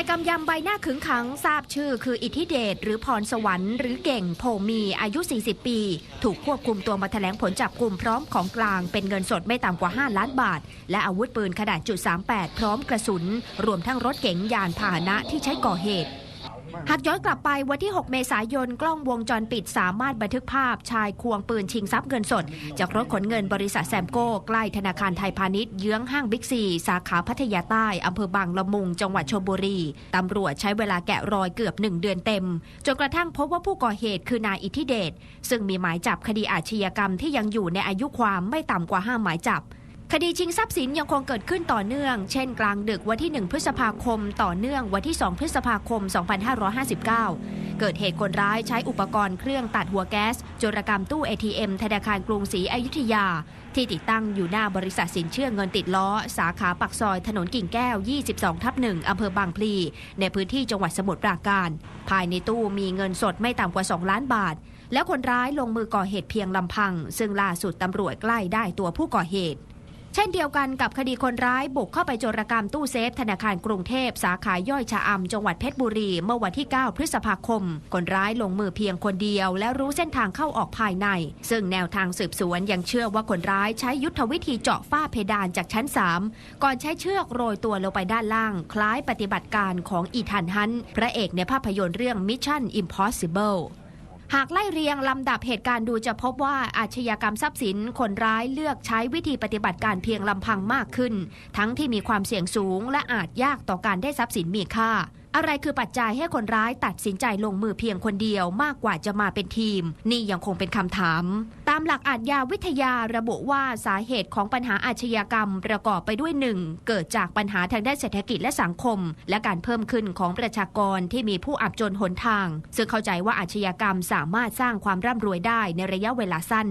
ายกำยำใบหน้าขึงขังทราบชื่อคืออิทธิเดชหรือพรสวรรค์หรือเก่งโพมีอายุ 40 ปี ถูกควบคุมตัวมาแถลงผลจับกลุ่มพร้อมของกลางเป็นเงินสดไม่ต่ำกว่า 5 ล้านบาท และอาวุธปืนขนาดจุด38 พร้อมกระสุน รวมทั้งรถเก๋งยานพาหนะที่ใช้ก่อเหตุ หากย้อนกลับไปวันที่ 6 เมษายนกล้องวงจรปิดสามารถบันทึกภาพชายควงปืนชิงทรัพย์เงินสด จากรถขนเงินบริษัทแซมโก้ใกล้ธนาคารไทยพาณิชย์เยื้องห้างบิ๊กซี สาขาพัทยาใต้อำเภอบางละมุง จังหวัดชลบุรีตำรวจใช้เวลาแกะรอยเกือบหนึ่งเดือนเต็มจนกระทั่งพบว่าผู้ก่อเหตุคือนายอิทธิเดชซึ่งมีหมายจับคดีอาชญากรรมที่ยังอยู่ในอายุความไม่ต่ำกว่า5หมายจับ คดีชิงทรัพย์สินยังคงเกิดขึ้นต่อเนื่อง เช่นกลางดึกวันที่ 1 พฤษภาคม ต่อเนื่องวันที่ 2 พฤษภาคม 2559 เกิดเหตุคนร้ายใช้อุปกรณ์เครื่องตัดหัวแก๊สโจรกรรมตู้ ATM ธนาคารกรุงศรีอยุธยา ที่ติดตั้งอยู่หน้าบริษัทสินเชื่อเงินติดล้อ สาขาปักซอยถนนกิ่งแก้ว 22 ทับ1อำเภอบางพลี ในพื้นที่จังหวัดสมุทรปราการ ภายในตู้มีเงินสดไม่ต่ำกว่า 2 ล้านบาทแล้วคนร้ายลงมือก่อเหตุเพียงลำพัง ซึ่งล่าสุดตำรวจใกล้ได้ตัวผู้ก่อเหตุ เช่นเดียวกันกับคดีคนร้ายบุกเข้าไปโจรกรรมตู้เซฟ ธนาคารกรุงเทพ สาขาย่อยชะอำจังหวัดเพชรบุรีเมื่อวันที่ 9 พฤษภาคม คนร้ายลงมือเพียงคนเดียว และรู้เส้นทางเข้าออกภายใน ซึ่งแนวทางสืบสวนยังเชื่อว่าคนร้ายใช้ยุทธวิธีเจาะฝ้าเพดานจากชั้น 3 ก่อนใช้เชือกโรยตัวลงไปด้านล่าง คล้ายปฏิบัติการของอีธานฮันพระเอกในภาพยนตร์เรื่อง Mission Impossible หากไล่เรียงลำดับเหตุการณ์ดูจะพบว่าอาชญากรรมทรัพย์สินคนร้ายเลือกใช้วิธีปฏิบัติการเพียงลำพังมากขึ้น ทั้งที่มีความเสี่ยงสูง และอาจยากต่อการได้ทรัพย์สินมีค่าอะไรคือปัจจัยให้คนร้ายตัดสินใจลงมือเพียงคนเดียวมากกว่าจะมาเป็นทีม นี่ยังคงเป็นคำถามามหลักอาชญาวิทยาระบุว่าสาเหตุของปัญหาอาชญากรรม ประกอบไปด้วยหนึ่งเกิดจากปัญหาทางด้านเศรษฐกิจและสังคม และการเพิ่มขึ้นของประชากรที่มีผู้อับจนหนทาง ซึ่งเข้าใจว่าอาชญากรรมสามารถสร้างความร่ำรวยได้ในระยะเวลาสั้น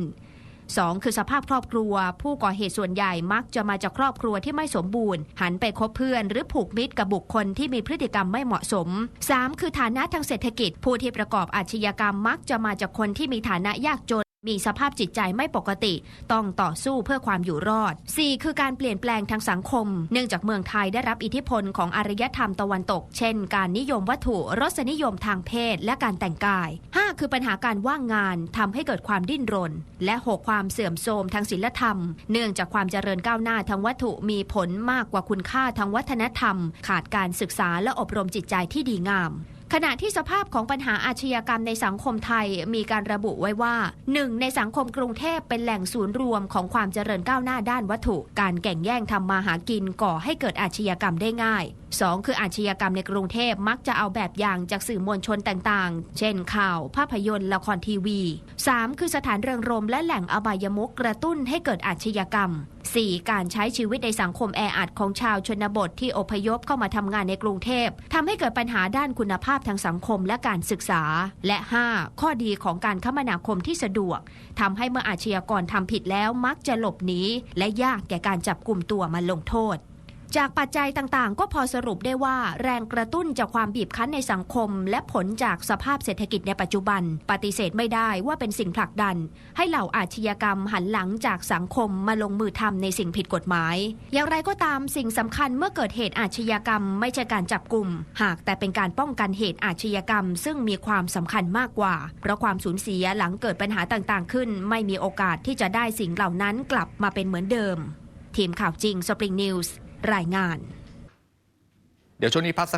2. คือสภาพครอบครัว ผู้ก่อเหตุส่วนใหญ่มักจะมาจากครอบครัวที่ไม่สมบูรณ์ หันไปคบเพื่อน หรือผูกมิตรกับบุคคลที่มีพฤติกรรมไม่เหมาะสม 3. คือฐานะทางเศรษฐกิจ ผู้ที่ประกอบอาชญากรรมมักจะมาจากคนที่มีฐานะยากจน มีสภาพจิตใจไม่ปกติ ต้องต่อสู้เพื่อความอยู่รอด 4. คือการเปลี่ยนแปลงทางสังคม เนื่องจากเมืองไทยได้รับอิทธิพลของอารยธรรมตะวันตก เช่น การนิยมวัตถุ รสนิยมทางเพศ และการแต่งกาย 5. คือปัญหาการว่างงานทำให้เกิดความดิ้นรน และ 6. ความเสื่อมโทรมทางศีลธรรม เนื่องจากความเจริญก้าวหน้าทางวัตถุมีผลมากกว่าคุณค่าทางวัฒนธรรม ขาดการศึกษาและอบรมจิตใจที่ดีงาม ขณะที่สภาพของปัญหาอาชญากรรมในสังคมไทยมีการระบุไว้ว่า 1. ในสังคมกรุงเทพเป็นแหล่งศูนย์รวมของความเจริญก้าวหน้าด้านวัตถุ การแก่งแย่งทำมาหากินก่อให้เกิดอาชญากรรมได้ง่าย 2. คืออาชญากรรมในกรุงเทพมักจะเอาแบบอย่างจากสื่อมวลชนต่างๆ เช่นข่าว ภาพยนตร์ ละครทีวี 3. คือสถานเริงรมและแหล่งอบายมุกกระตุ้นให้เกิดอาชญากรรม 4. การใช้ชีวิตในสังคมแออัดของชาวชนบทที่อพยพเข้ามาทำงานในกรุงเทพทำให้เกิดปัญหาด้านคุณภาพทางสังคมและการศึกษา และ 5. ข้อดีของการคมนาคมที่สะดวกทำให้เมื่ออาชญากรทำผิดแล้วมักจะหลบหนีและยากแก่การจับกลุ่มตัวมาลงโทษ จากปัจจัยต่างๆ ก็พอสรุปได้ว่าแรงกระตุ้นจากความบีบคั้นในสังคม และผลจากสภาพเศรษฐกิจในปัจจุบัน ปฏิเสธไม่ได้ว่าเป็นสิ่งผลักดัน ให้เหล่าอาชญากรรมหันหลังจากสังคมมาลงมือทำในสิ่งผิดกฎหมาย อย่างไรก็ตามสิ่งสำคัญเมื่อเกิดเหตุอาชญากรรม ไม่ใช่การจับกลุ่ม หากแต่เป็นการป้องกันเหตุอาชญากรรม ซึ่งมีความสำคัญมากกว่า เพราะความสูญเสียหลังเกิดปัญหาต่างๆ ขึ้น ไม่มีโอกาสที่จะได้สิ่งเหล่านั้นกลับมาเป็นเหมือนเดิม ทีมข่าวจริงสปริงนิวส์ รายงานเดี๋ยวช่วงนี้พักสัก